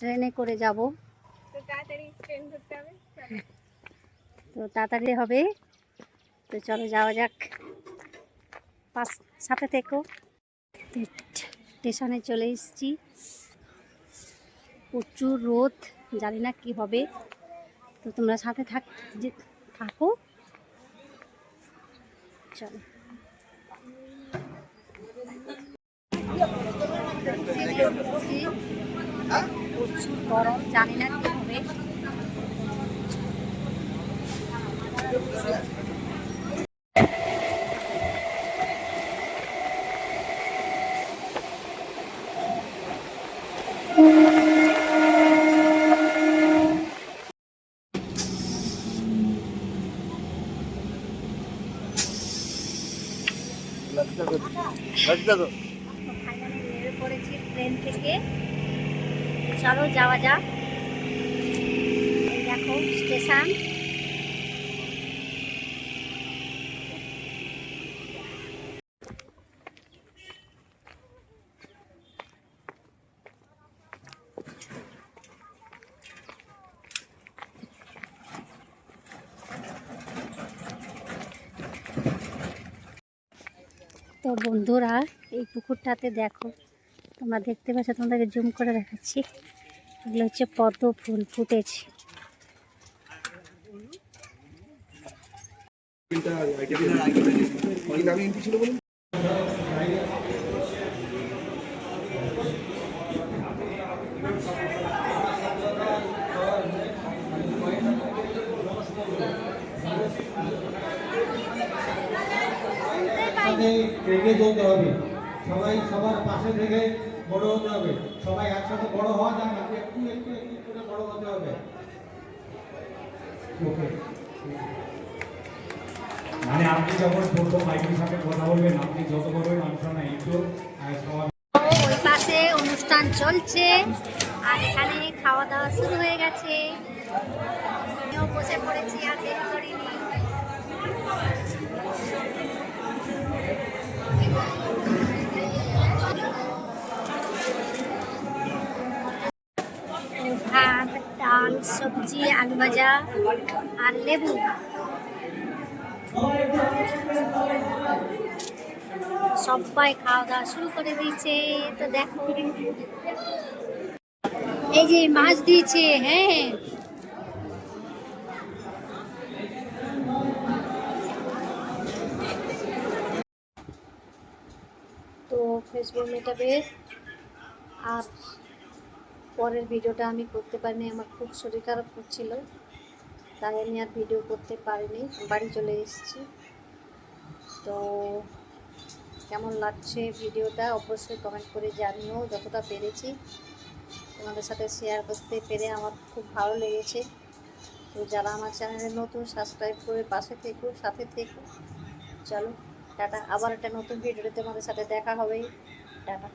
ট্রেনে করে যাব। তো তাড়াতাড়ি হবে। তো তাড়াতাড়ি হবে। তো চলো যাওয়া যাক। পাশ সাথে থেকো। তো স্টেশনে চলে এসেছি। প্রচুর রোদ জানি না কি হবে। তো তোমরা সাথে থাক যে থাকো। চলো। ট্রেনে উঠেছি। প্রচুর গরম জানি না কি হবে ফাইনালি নেমে পড়েছি ট্রেন থেকে। চলো যাওয়া যাক। দেখো স্টেশন। তো বন্ধুরা এই পুকুরটাতে দেখো তোমরা দেখতে পাচ্ছ তোমাদেরকে জুম করে দেখাচ্ছি। এগুলো হচ্ছে পদ্ম ফুল ফুটেছে সবাই সবার পাশে থেকে বড় হতে হবে। সবাই একসাথে বড় হওয়া যায় না, একটু একটু একটু করে বড় হতে হবে। মানে আপনি যখন প্রথম মাইকের সাথে কথা বলবেন, আপনি যত বড় মানুষ না, একটু ওই পাশে অনুষ্ঠান চলছে, আর এখানে খাওয়া দাওয়া শুরু হয়ে গেছে। আমিও বসে পড়েছি, আর দেরি করিনি। সবজি, আলু ভাজা আর লেবু। সবাই খাওয়া দাওয়া শুরু করে দিয়েছে, তো দেখো। এই যে মাছ দিয়েছে হ্যাঁ। তো ফেসবুক মেটাবে। আর পরের ভিডিওটা আমি করতে পারিনি, আমার খুব শরীর খারাপ করছিল, তাই আমি আর ভিডিও করতে পারিনি, বাড়ি চলে এসেছি। তো কেমন লাগছে ভিডিওটা অবশ্যই কমেন্ট করে জানিও, যতটা পেরেছি। তোমাদের সাথে শেয়ার করতে পেরে আমার খুব ভালো লেগেছে। তো যারা আমার চ্যানেলে নতুন সাবস্ক্রাইব করে পাশে থেকো, সাথে থেকো। চলো, টাটা, আবার একটা নতুন ভিডিওতে তোমাদের সাথে দেখা হবে। টাটা।